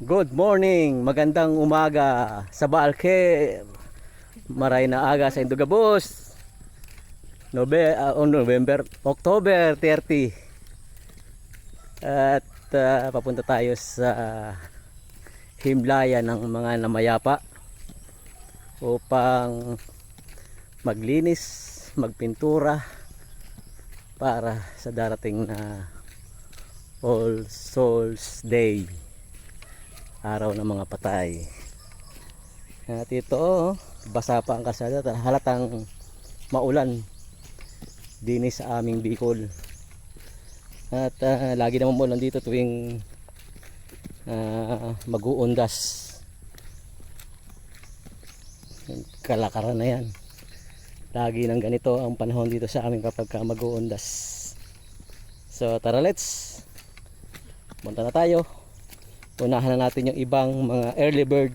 Good morning, magandang umaga sa Balker. Maray na aga sa Indugabos. Nobe, ah, oh, November, October 30. At ah, papunta tayo sa himlaya ng mga namayapa upang maglinis, magpintura para sa darating na All Souls Day araw ng mga patay. At ito oh, basa pa ang kasada. Halatang maulan din sa aming Bicol. At ah, lagi naman maulan dito tuwing uh, mag-uundas. Kalakaran na yan. Lagi ng ganito ang panahon dito sa amin kapag ka mag-uundas. So tara let's punta na tayo unahan na natin yung ibang mga early bird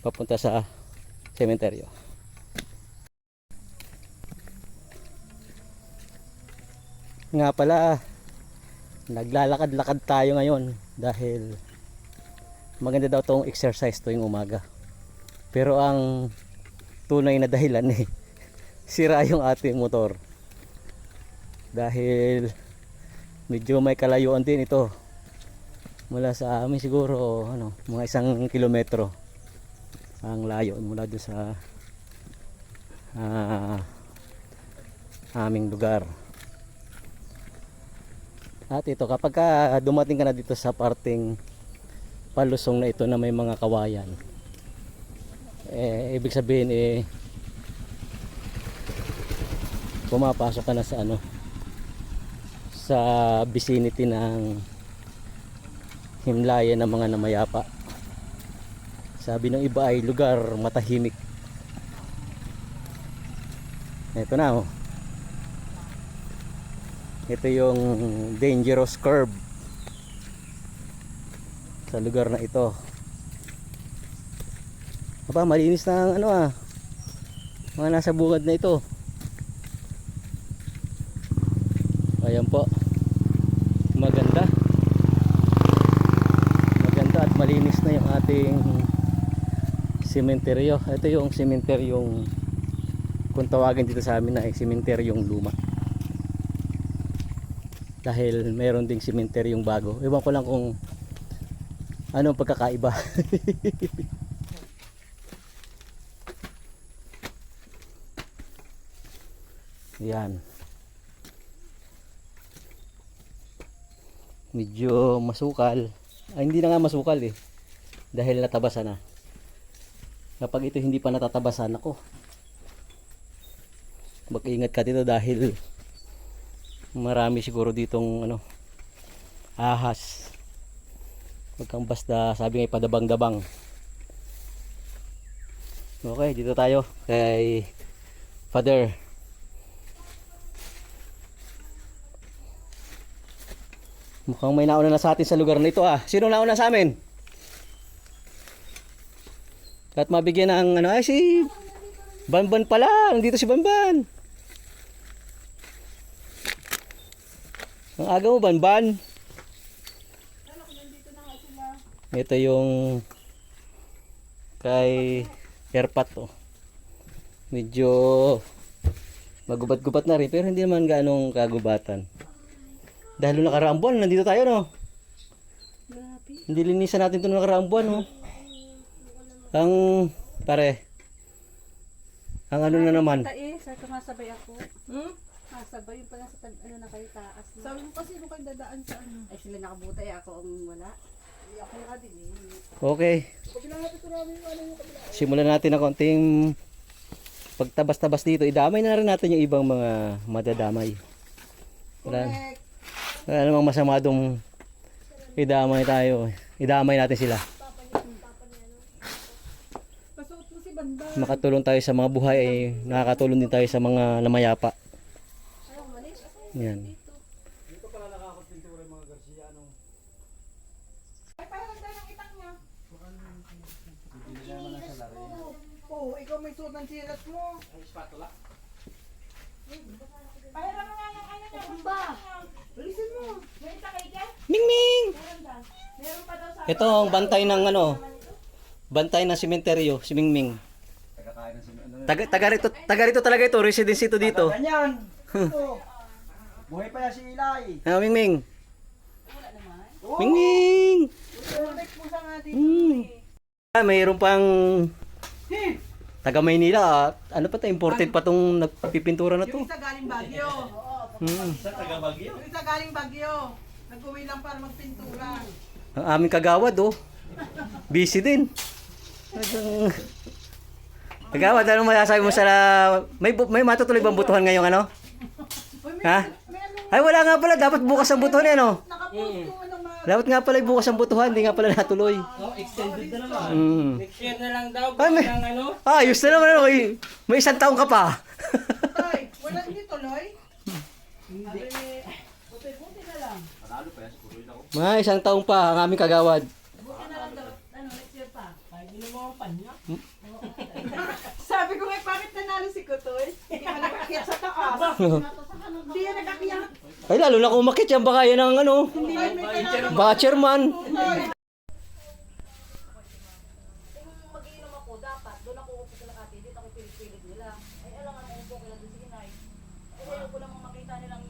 papunta sa sementeryo. Nga pala naglalakad-lakad tayo ngayon dahil maganda daw tong exercise tuwing umaga. Pero ang tunay na dahilan eh sira yung ating motor. Dahil medyo may kalayuan din ito mula sa amin siguro ano mga isang kilometro ang layo mula doon sa ah, aming lugar. At ito kapag ka dumating ka na dito sa parting palusong na ito na may mga kawayan eh ibig sabihin eh pumapasok ka na sa ano sa vicinity ng himlaya ng mga namayapa. Sabi ng iba ay lugar matahimik. Ito na oh. Ito yung dangerous curve sa lugar na ito. Aba, malinis na ang ano ah. Mga nasa bungad na ito. Ayan po. Maganda maganda at malinis na yung ating sementeryo ito yung sementeryong kung tawagin dito sa amin na ay sementeryong luma. Dahil meron ding sementeryong bago. Ewan ko lang kung anong pagkakaiba. Yan medyo masukal. Ay hindi na nga masukal eh dahil natabasan na. Kapag ito hindi pa natatabasan ako mag-ingat ka dito dahil marami siguro ditong ano ahas. Wag kang basta sabi nga padabang-dabang okay dito tayo kay father. Mukhang may nauna na sa atin sa lugar na ito ah. Sino nauna sa amin at mabigyan ng ano ay si Banban pala nandito si Banban Ang aga mo, Banban. Ito yung kay Airpat oh. Medyo magubat-gubat na rin pero hindi naman ganong kagubatan. Dahil nung nakaraang buwan, nandito tayo no. Hindi linisan natin ito nung nakaraang buwan no. Ang pare. Ang ano na naman. Tae, sa kumasabay ako. Hmm? Kasabay yung pala sa tag, ano na kayo taas. No? Sabi mo kasi kung kayo dadaan sa ano. Ay sila nakabutay ako ang wala. Hindi ako nga din eh. Okay. Pagkilala ko namin yung ano yung kabila. Simulan natin ng konting pagtabas-tabas dito. Idamay na rin natin yung ibang mga madadamay. Wala, Correct. wala namang masama dong idamay tayo. Idamay natin sila. Pasuot mo si Banda. Makatulong tayo sa mga buhay ay nakakatulong din tayo sa mga namayapa. Yan. Ng. Oo, oh, ikaw may suot ng sirat mo. Ay, spatula. Pahiram mo nga yung ano niya. Ba? Bilisin mo. May itak kay Ken? Ming Ming! Meron ba? Ito ang bantay ng ano, bantay ng sementeryo, si Mingming. Taga, taga rito, taga rito talaga ito, residence ito dito. Ganyan. Ito. Buhay pa yan si Ilay. Ah! Protect mo sa nga dito. Hmm. Ah, mayroon pang taga Maynila. ah. Ano pa to? Imported pa tong nagpipintura na to. Yung isa galing Baguio. Hmm. Yung isa galing Baguio. Nag-uwi lang para magpintura. Ang aming kagawad oh. Busy din. Talagang- Kagawad, ano masasabi mo sa... May, bu- may matutuloy bang butuhan ngayong ano? Ha? Ay wala nga pala, dapat bukas ang butuhan yan oh. Nakapost yung ano mga... Dapat nga pala bukas ang butuhan, hindi nga pala natuloy. Oh, extended na naman. Mm. Next year na lang daw. Ay, may- ano. Ah, ayos na naman. May, may isang taong ka pa. Tay, wala hindi tuloy? Mga isang taong pa ang aming kagawad. ko to. Hindi ka nakakit sa taas. Hindi ka nakakit. Ay, lalo na kung umakit yan, baka yan ang ano. Baka chairman. Ay, alam nga na yung po kailan din si Inay. Ay, ayaw ko lang makita nilang